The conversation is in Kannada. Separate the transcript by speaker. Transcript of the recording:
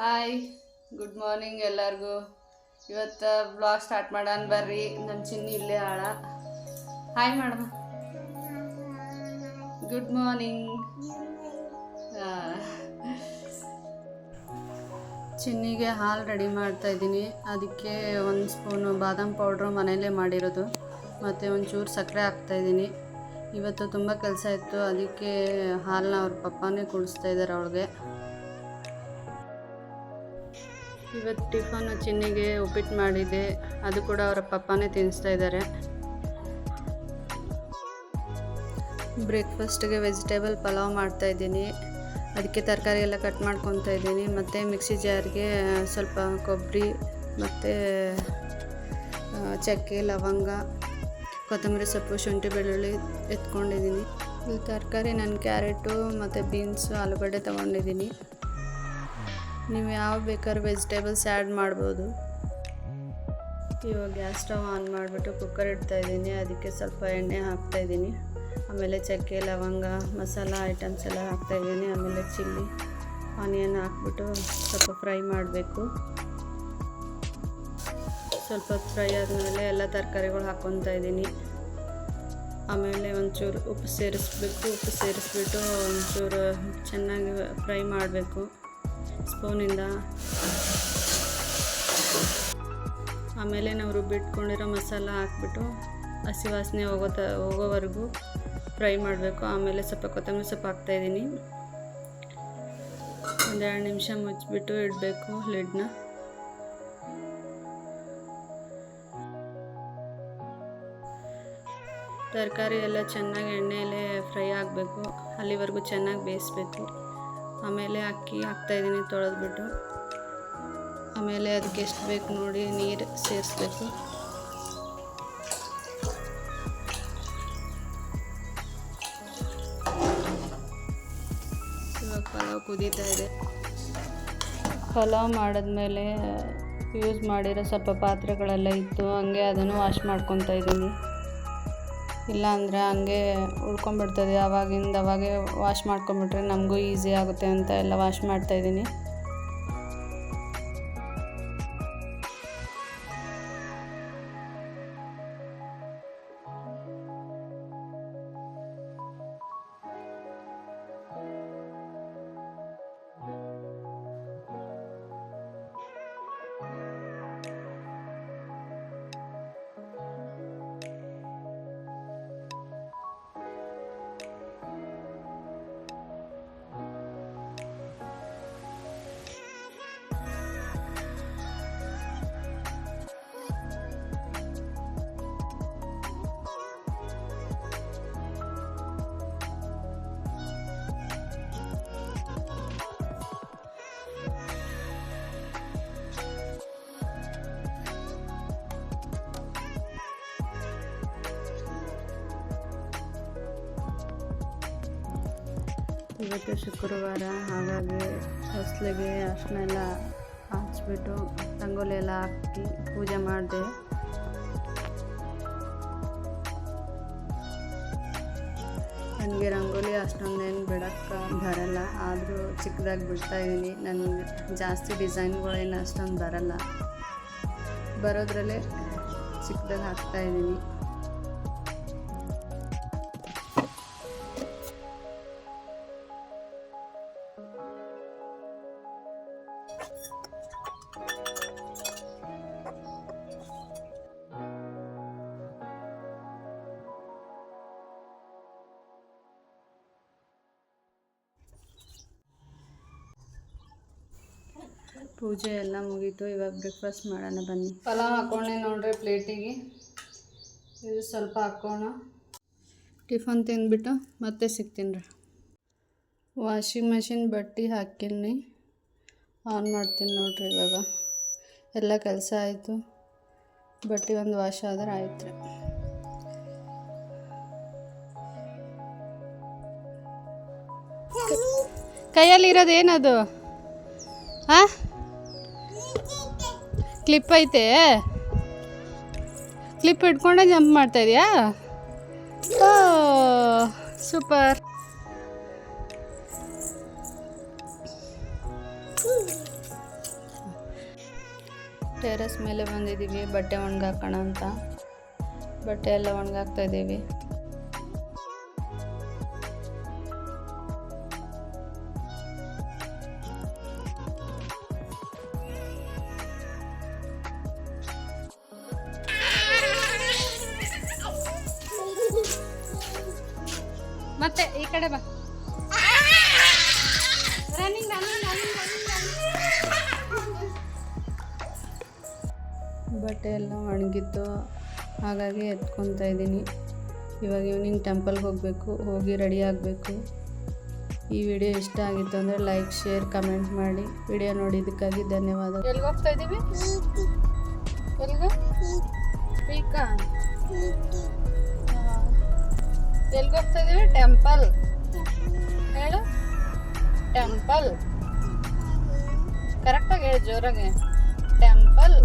Speaker 1: ಹಾಯ್, ಗುಡ್ ಮಾರ್ನಿಂಗ್ ಎಲ್ಲರಿಗೂ. ಇವತ್ತು ಬ್ಲಾಗ್ ಸ್ಟಾರ್ಟ್ ಮಾಡೋಣ ಬರ್ರಿ. ನಮ್ಮ ಚಿನ್ನಿ ಇಲ್ಲೇ ಆಳ. ಹಾಯ್ ಮಾಡಮ್ಮ ಗುಡ್ ಮಾರ್ನಿಂಗ್ ಚಿನ್ನಿಗೆ ಹಾಲು ರೆಡಿ ಮಾಡ್ತಾ ಇದ್ದೀನಿ. ಅದಕ್ಕೆ ಒಂದು ಸ್ಪೂನು ಬಾದಾಮ್ ಪೌಡ್ರು ಮನೆಯಲ್ಲೇ ಮಾಡಿರೋದು. ಮತ್ತು ಒಂಚೂರು ಸಕ್ಕರೆ ಹಾಕ್ತಾಯಿದ್ದೀನಿ ಇವತ್ತು ತುಂಬ ಕೆಲಸ ಇತ್ತು. ಅದಕ್ಕೆ ಹಾಲನ್ನ ಅವ್ರ ಪಪ್ಪನೇ ಕುಡಿಸ್ತಾ ಇದ್ದಾರೆ ಅವಳಿಗೆ. ಇವತ್ತು ಟಿಫನ್ ಚಿನ್ನಿಗೆ ಉಪ್ಪಿಟ್ಟು ಮಾಡಿದ್ದೆ. ಅದು ಕೂಡ ಅವರ ಪಪ್ಪನೇ ತಿನ್ನಿಸ್ತಾ ಇದ್ದಾರೆ. ಬ್ರೇಕ್ಫಾಸ್ಟ್ಗೆ ವೆಜಿಟೇಬಲ್ ಪಲಾವ್ ಮಾಡ್ತಾ ಇದ್ದೀನಿ. ಅದಕ್ಕೆ ತರಕಾರಿ ಎಲ್ಲ ಕಟ್ ಮಾಡ್ಕೊತಾ ಇದ್ದೀನಿ. ಮತ್ತು ಮಿಕ್ಸಿ ಜಾರ್ಗೆ ಸ್ವಲ್ಪ ಕೊಬ್ಬರಿ, ಮತ್ತು ಚಕ್ಕೆ, ಲವಂಗ, ಕೊತ್ತಂಬರಿ ಸೊಪ್ಪು, ಶುಂಠಿ ಬೆಳ್ಳುಳ್ಳಿ ಎತ್ಕೊಂಡಿದ್ದೀನಿ. ತರಕಾರಿ ನಾನು ಕ್ಯಾರೆಟು, ಮತ್ತು ಬೀನ್ಸು, ಆಲೂಗಡ್ಡೆ ತೊಗೊಂಡಿದ್ದೀನಿ. ನೀವು ಯಾವ ಬೇಕಾದ್ರೂ ವೆಜಿಟೇಬಲ್ಸ್ ಆ್ಯಡ್ ಮಾಡ್ಬೋದು. ಇವಾಗ ಗ್ಯಾಸ್ ಸ್ಟವ್ ಆನ್ ಮಾಡಿಬಿಟ್ಟು ಕುಕ್ಕರ್ ಇಡ್ತಾ ಇದ್ದೀನಿ. ಅದಕ್ಕೆ ಸ್ವಲ್ಪ ಎಣ್ಣೆ ಹಾಕ್ತಾ ಇದ್ದೀನಿ. ಆಮೇಲೆ ಚಕ್ಕೆ, ಲವಂಗ, ಮಸಾಲ ಐಟಮ್ಸ್ ಎಲ್ಲ ಹಾಕ್ತಾ ಇದ್ದೀನಿ. ಆಮೇಲೆ ಚಿಲ್ಲಿ, ಆನಿಯನ್ ಹಾಕ್ಬಿಟ್ಟು ಸ್ವಲ್ಪ ಫ್ರೈ ಮಾಡಬೇಕು. ಸ್ವಲ್ಪ ಫ್ರೈ ಆದಮೇಲೆ ಎಲ್ಲ ತರಕಾರಿಗಳು ಹಾಕ್ಕೊತಾ ಇದ್ದೀನಿ. ಆಮೇಲೆ ಒಂಚೂರು ಉಪ್ಪು ಸೇರಿಸ್ಬೇಕು. ಉಪ್ಪು ಸೇರಿಸ್ಬಿಟ್ಟು ಒಂಚೂರು ಚೆನ್ನಾಗಿ ಫ್ರೈ ಮಾಡಬೇಕು. ಸ್ಪೂನಿಂದ. ಆಮೇಲೆ ನಾವು ರುಬ್ಬಿಟ್ಕೊಂಡಿರೋ ಮಸಾಲ ಹಾಕ್ಬಿಟ್ಟು ಹಸಿ ವಾಸನೆ ಹೋಗೋ ಹೋಗೋವರೆಗೂ ಫ್ರೈ ಮಾಡಬೇಕು. ಆಮೇಲೆ ಸ್ವಲ್ಪ ಕೊತ್ತಂಬರಿ ಸೊಪ್ಪು ಹಾಕ್ತಾಯಿದ್ದೀನಿ ಒಂದೆರಡು ನಿಮಿಷ ಮುಚ್ಚಿಬಿಟ್ಟು ಇಡಬೇಕು ಲಿಡ್ನ. ತರಕಾರಿ ಎಲ್ಲ ಚೆನ್ನಾಗಿ ಎಣ್ಣೆಯಲ್ಲೇ ಫ್ರೈ ಆಗಬೇಕು. ಅಲ್ಲಿವರೆಗೂ ಚೆನ್ನಾಗಿ ಬೇಯಿಸ್ಬೇಕು. ಆಮೇಲೆ ಅಕ್ಕಿ ಹಾಕ್ತಾಯಿದ್ದೀನಿ ತೊಳೆದ್ಬಿಟ್ಟು. ಆಮೇಲೆ ಅದಕ್ಕೆ ಎಷ್ಟು ಬೇಕು ನೋಡಿ ನೀರು ಸೇರಿಸ್ಬೇಕು. ಇವಾಗ ಪಲಾವ್ ಕುದೀತಾ ಇದೆ. ಪಲಾವ್ ಮಾಡಿದ್ಮೇಲೆ ಯೂಸ್ ಮಾಡಿರೋ ಸ್ವಲ್ಪ ಪಾತ್ರೆಗಳೆಲ್ಲ ಇತ್ತು, ಹಂಗೆ ಅದನ್ನು ವಾಶ್ ಮಾಡ್ಕೊತಾ ಇದ್ದೀನಿ. ಇಲ್ಲ ಅಂದರೆ ಹಂಗೆ ಉಳ್ಕೊಂಬಿಡ್ತದೆ ಅವಾಗಿಂದ ಅವಾಗೆ ವಾಶ್ ಮಾಡ್ಕೊಂಬಿಟ್ರೆ ನಮಗೂ ಈಸಿ ಆಗುತ್ತೆ ಅಂತ ಎಲ್ಲ ವಾಶ್ ಮಾಡ್ತಾಯಿದ್ದೀನಿ ಇವತ್ತು ಶುಕ್ರವಾರ, ಹಾಗಾಗಿ ಹೊಸ್ಲಿಗೆ ಅಷ್ಟನ್ನೆಲ್ಲ ಹಚ್ಬಿಟ್ಟು ರಂಗೋಲಿ ಎಲ್ಲ ಹಾಕಿ ಪೂಜೆ ಮಾಡಿದೆ. ನನಗೆ ರಂಗೋಲಿ ಅಷ್ಟೊಂದೇನು ಬಿಡೋಕ್ಕೆ ಬರಲ್ಲ, ಆದರೂ ಚಿಕ್ಕದಾಗಿ ಬಿಡ್ತಾ ಇದ್ದೀನಿ ನನಗೆ ಜಾಸ್ತಿ ಡಿಸೈನ್ಗಳೇನು ಅಷ್ಟೊಂದು ಬರಲ್ಲ. ಬರೋದ್ರಲ್ಲೇ ಚಿಕ್ಕದಾಗಿ ಹಾಕ್ತಾ ಪೂಜೆ ಎಲ್ಲ ಮುಗೀತು. ಇವಾಗ ಬ್ರೇಕ್ಫಾಸ್ಟ್ ಮಾಡೋಣ ಬನ್ನಿ. ಪಲಾವ್ ಹಾಕ್ಕೊಂಡೆ ನೋಡ್ರಿ ಪ್ಲೇಟಿಗೆ. ಇದು ಸ್ವಲ್ಪ ಹಾಕೋಣ. ಟಿಫನ್ ತಿಂದ್ಬಿಟ್ಟು ಮತ್ತೆ ಸಿಗ್ತೀನಿ ರೀ. ವಾಷಿಂಗ್ ಮೆಷಿನ್ ಬಟ್ಟೆ ಹಾಕಿನಿ ಆನ್ ಮಾಡ್ತೀನಿ ನೋಡ್ರಿ ಇವಾಗ. ಎಲ್ಲ ಕೆಲಸ ಆಯಿತು. ಬಟ್ಟೆ ಒಂದು ವಾಶ್ ಆದ್ರೆ ಆಯ್ತು ರೀ. ಕೈಯಲ್ಲಿ ಇರೋದು ಏನದು? ಹಾಂ ಕ್ಲಿಪ್ ಐತೆ. ಕ್ಲಿಪ್ ಇಟ್ಕೊಂಡೆ ಜಂಪ್ ಮಾಡ್ತಾ ಇದೆಯಾ? ಸೂಪರ್ ಟೆರೆಸ್ ಮೇಲೆ ಬಂದಿದ್ದೀವಿ, ಬಟ್ಟೆ ಒಣಗಾಕೋಣ ಅಂತ. ಬಟ್ಟೆ ಎಲ್ಲ ಒಣಗಾಕ್ತಾ ಇದ್ದೀವಿ ಕಡೆ ಬಾ. ರನ್ನಿಂಗ್ ಬಟ್ಟೆ ಎಲ್ಲ ಒಣಗಿತ್ತು. ಹಾಗಾಗಿ ಎತ್ಕೊತಾ ಇದ್ದೀನಿ. ಇವಾಗ ಈವ್ನಿಂಗ್ ಟೆಂಪಲ್ಗೆ ಹೋಗಬೇಕು. ಹೋಗಿ ರೆಡಿ ಆಗಬೇಕು. ಈ ವಿಡಿಯೋ ಇಷ್ಟ ಆಗಿತ್ತು ಅಂದರೆ ಲೈಕ್ ಶೇರ್ ಕಮೆಂಟ್ ಮಾಡಿ. ವಿಡಿಯೋ ನೋಡಿದ್ದಕ್ಕಾಗಿ ಧನ್ಯವಾದ. ಎಲ್ಲಿಗೆ ಹೋಗ್ತಾ ಇದ್ದೀವಿ? ಎಲ್ಲಿಗೆ ಎಲ್ಲಿಗೆ ಹೋಗ್ತಾ ಇದ್ದೀವಿ ಟೆಂಪಲ್ ಹೇಳು. ಟೆಂಪಲ್ ಕರೆಕ್ಟಾಗಿ ಹೇಳಿ ಜೋರಾಗೆ. ಟೆಂಪಲ್